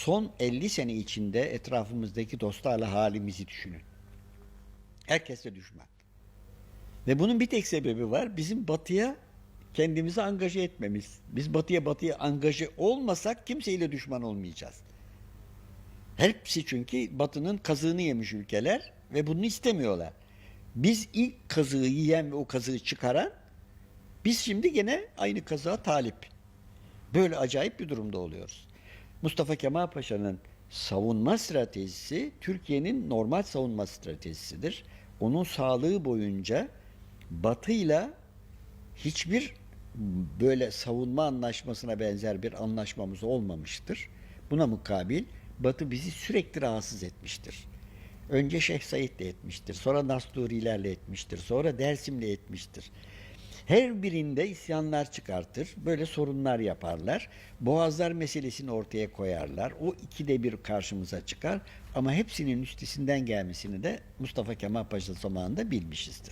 son 50 sene içinde etrafımızdaki dostlarla halimizi düşünün. Herkes de düşman. Ve bunun bir tek sebebi var. Bizim batıya kendimizi angaje etmemiz. Biz batıya batıya angaje olmasak kimseyle düşman olmayacağız. Hepsi çünkü batının kazığını yemiş ülkeler ve bunu istemiyorlar. Biz ilk kazığı yiyen ve o kazığı çıkaran biz şimdi gene aynı kazığa talip. Böyle acayip bir durumda oluyoruz. Mustafa Kemal Paşa'nın savunma stratejisi Türkiye'nin normal savunma stratejisidir. Onun sağlığı boyunca Batı'yla hiçbir böyle savunma anlaşmasına benzer bir anlaşmamız olmamıştır. Buna mukabil Batı bizi sürekli rahatsız etmiştir. Önce Şeyh Said'le etmiştir, sonra Nasturilerle etmiştir, sonra Dersim'le etmiştir. Her birinde isyanlar çıkartır, böyle sorunlar yaparlar. Boğazlar meselesini ortaya koyarlar. O ikide bir karşımıza çıkar ama hepsinin üstesinden gelmesini de Mustafa Kemal Paşa zamanında bilmişizdir.